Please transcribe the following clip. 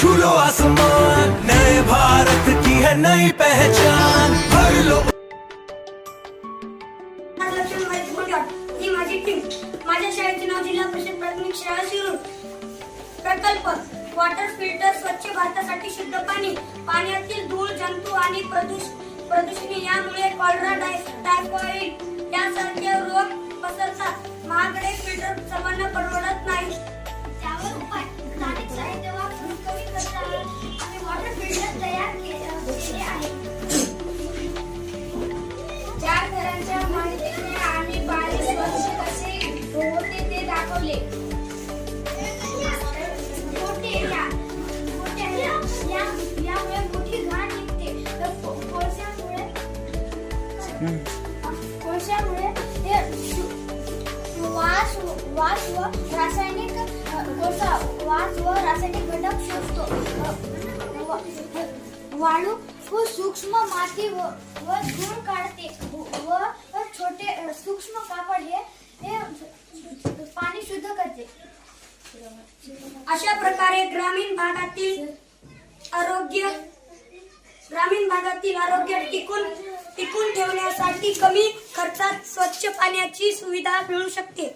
छूलो आसमान नए भारत की है नई पहचान। भर लो। ही माझी टीम माझ्या शाळेचे नाव जिल्हा परिषद प्राथमिक शाळा शिरूर. प्रकल्प वॉटर फिल्टर स्वच्छ भारतासाठी शुद्ध पाणी. पाण्यातील धूळ जंतू आणि प्रदूष प्रदूषणे यामुळे कॉलरा डायफॉइड यासारखे रोग को- कोळशामुळे वास वास व रासायनिक कोळसा वास व रासायनिक घटक व- वाळू व सूक्ष्म माती व व धूळ काढते व व छोटे अ, सूक्ष्म कापड हे हे पाणी शुद्ध करते अशा प्रकारे ग्रामीण भागातील आरोग्य ग्रामीण भागातील आरोग्य टिकून टिकून ठेवण्यासाठी कमी खर्चात स्वच्छ पाण्याची सुविधा मिळू शकते.